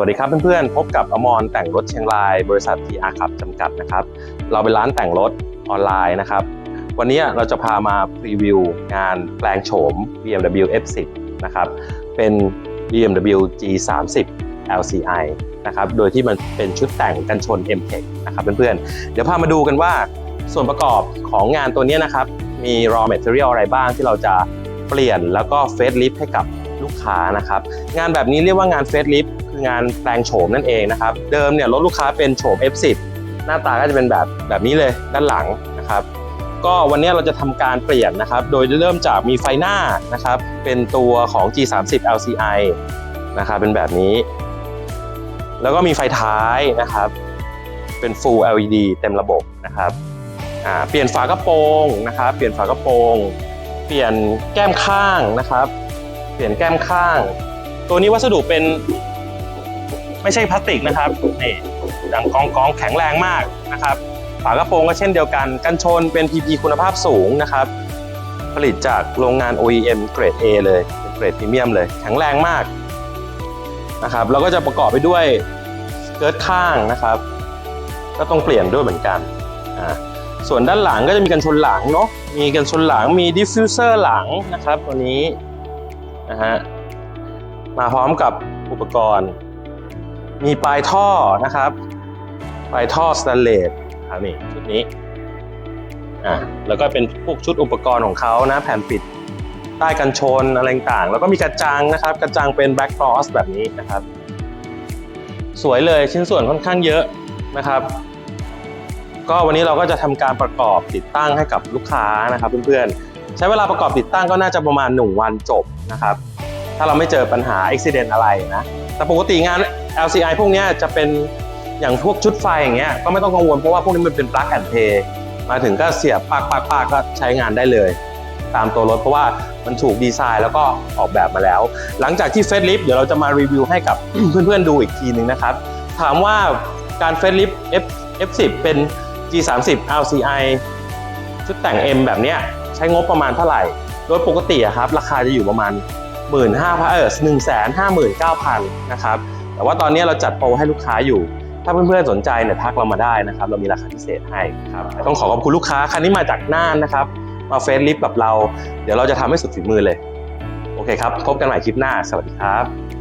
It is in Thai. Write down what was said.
วัสดีครับเพื่อนๆ พบกับอมรแต่งรถเชียงราย บริษัททีอาขับจำกัดนะครับ เราเป็นร้านแต่งรถออนไลน์นะครับ วันนี้เราจะพามาพรีวิวงานแปลงโฉม BMW F10 นะครับ เป็น BMW G30 LCI นะครับ โดยที่มันเป็นชุดแต่งกันชน M-Tech นะครับเพื่อนๆ เดี๋ยวพามาดูกันว่าส่วนประกอบของงานตัวนี้นะครับ มี raw material อะไรบ้างที่เราจะเปลี่ยนแล้วก็เฟซลิฟให้กับลูกค้านะครับ งานแบบนี้เรียกว่างานเฟซลิฟ งานแปลงโฉมนั่นเองนะครับ เดิมเนี่ยรถลูกค้าเป็นโฉม F10 หน้าตาก็จะเป็นแบบแบบนี้เลยด้านหลังนะครับ ก็วันนี้เราจะทำการเปลี่ยนนะครับ โดยเริ่มจากมีไฟหน้านะครับ เป็นตัวของ G30 LCI นะครับเป็นแบบนี้ แล้วก็มีไฟท้ายนะครับ เป็น Full LED เต็มระบบนะครับเปลี่ยนฝากระโปรงนะครับ เปลี่ยนฝากระโปรง เปลี่ยนแก้มข้างนะครับ เปลี่ยนแก้มข้าง ตัวนี้วัสดุเป็น ไม่ใช่พลาสติกนะครับนี่ดังกองกองแข็งแรงมากนะครับฝากระโปรงก็เช่นเดียวกัน กันชนเป็น PP คุณภาพสูงนะครับ ผลิตจากโรงงาน OEM เกรด A เลยเกรดพรีเมียมเลย แข็งแรงมากนะครับแล้วก็จะประกอบไปด้วยเกิร์ตข้างนะครับ ก็ต้องเปลี่ยนด้วยเหมือนกันอ่าส่วนด้านหลังก็จะมีกันชนหลังเนาะมีกันชนหลังมีดิฟฟิวเซอร์หลังนะครับตัวนี้นะฮะมาพร้อมกับอุปกรณ์ มีปลายท่อนะครับ ปลายท่อสแตนเลสครับนี่ชุดนี้อะแล้วก็เป็นพวกชุดอุปกรณ์ของเขานะ แผ่นปิดใต้กันชนอะไรต่างแล้วก็มีกระจังนะครับ กระจังเป็นแบ็กครอสแบบนี้นะครับ สวยเลยชิ้นส่วนค่อนข้างเยอะนะครับ ก็วันนี้เราก็จะทำการประกอบติดตั้งให้กับลูกค้านะครับ เพื่อนๆใช้เวลาประกอบติดตั้งก็น่าจะประมาณ 1 วันจบนะครับ ถ้าเราไม่เจอปัญหาอุบิเหตุอะไรนะ แต่ปกติงาน LCI พวกนี้จะเป็นอย่างพวกชุดไฟอย่างเงี้ยก็ไม่ต้องกังวลเพราะว่าพวกนี้มันเป็น plug and play มาถึงก็เสียบปากปากปากก็ใช้งานได้เลย ตามตัวรถเพราะว่ามันถูกดีไซน์แล้วก็ออกแบบมาแล้ว หลังจากที่เฟซลิฟเดี๋ยวเราจะมารีวิวให้กับเพื่อนๆดูอีกทีหนึ่งนะครับ ถามว่าการเฟซลิฟ F F10 เป็น G30 LCI ชุดแต่ง M แบบเนี้ยใช้งบประมาณเท่าไหร่ โดยปกติอะครับราคาจะอยู่ประมาณ หมื่นห้าพันเออหนึ่งแสนห้าหมื่นเก้าพันนะครับ แต่ว่าตอนนี้เราจัดโปรให้ลูกค้าอยู่ ถ้าเพื่อนๆสนใจเนี่ยทักเรามาได้นะครับ เรามีราคาพิเศษให้ครับ ต้องขอขอบคุณลูกค้าคันนี้มาจากน่านนะครับ มาเฟซลิฟกับเรา เดี๋ยวเราจะทำให้สุดฝีมือเลย โอเคครับ พบกันใหม่คลิปหน้า สวัสดีครับ